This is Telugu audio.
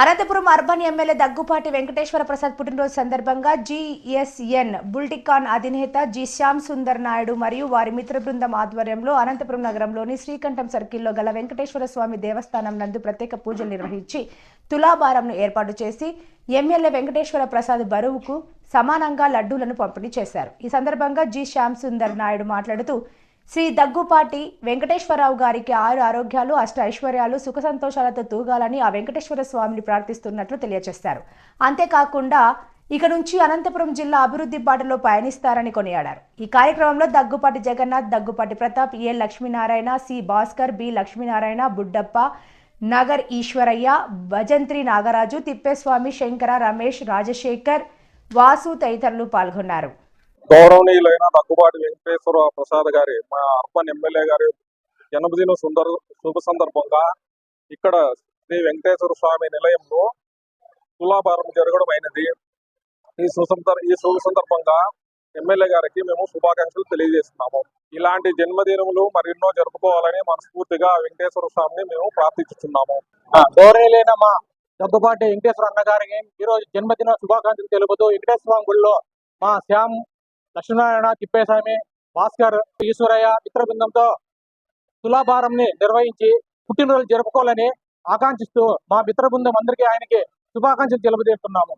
అనంతపురం అర్బన్ ఎమ్మెల్యే దగ్గుపాటి వెంకటేశ్వర ప్రసాద్ పుట్టినరోజు సందర్భంగా జీఎస్ఎన్ బుల్టికాన్ అధినేత జి శ్యామ్ సుందర్ నాయుడు మరియు వారి మిత్ర బృందం ఆధ్వర్యంలో అనంతపురం నగరంలోని శ్రీకంఠం సర్కిల్లో గల వెంకటేశ్వర స్వామి దేవస్థానం నందు ప్రత్యేక పూజలు నిర్వహించి తులాభారంను ఏర్పాటు చేసి ఎమ్మెల్యే వెంకటేశ్వర ప్రసాద్ బరువుకు సమానంగా లడ్డూలను పంపిణీ చేశారు. ఈ సందర్భంగా జి శ్యామ్ సుందర్ నాయుడు మాట్లాడుతూ శ్రీ దగ్గుపాటి వెంకటేశ్వరరావు గారికి ఆరు ఆరోగ్యాలు అష్ట ఐశ్వర్యాలు సుఖ సంతోషాలతో తూగాలని ఆ వెంకటేశ్వర స్వామిని ప్రార్థిస్తున్నట్లు తెలియజేశారు అంతేకాకుండా ఇక నుంచి అనంతపురం జిల్లా అభివృద్ధి బాటలో పయనిస్తారని కొనియాడారు. ఈ కార్యక్రమంలో Daggupati Jagannath Daggupati Prathap A Lakshminarayana C Bhaskar B Lakshminarayana Buddappa Nagar Eswaraiah Bhajantri Nagaraju Thippeswamy Shankara Ramesh Rajasekhar Vasu తదితరులు పాల్గొన్నారు. గౌరవనీయులైన దగ్గుబాటి వెంకటేశ్వర ప్రసాద్ గారి మా అర్బన్ ఎమ్మెల్యే గారి జన్మదిన సుందర శుభ సందర్భంగా ఇక్కడ శ్రీ వెంకటేశ్వర స్వామి నిలయంలో తులాభారం జరగడం అయినది. ఈ సుసందర ఈ శుభ సందర్భంగా ఎమ్మెల్యే గారికి మేము శుభాకాంక్షలు తెలియజేస్తున్నాము. ఇలాంటి జన్మదినములు మరెన్నో జరుపుకోవాలని మనస్ఫూర్తిగా వెంకటేశ్వర స్వామిని మేము ప్రార్థిస్తున్నాము. గౌరవులైన మా దగ్గుబాటి వెంకటేశ్వర అన్న గారికి ఈ రోజు జన్మదిన శుభాకాంక్షలు తెలుపుతూ వెంకటేశ్వర స్వామి గుడిలో మా శ్యామ్ లక్ష్మీనారాయణ తిప్పేస్వామి భాస్కర్ ఈశ్వరయ్య మిత్ర బృందంతో తులాభారంని నిర్వహించి పుట్టినరోజు జరుపుకోవాలని ఆకాంక్షిస్తూ మా మిత్ర బృందం అందరికీ ఆయనకి శుభాకాంక్షలు తెలుపుతున్నాము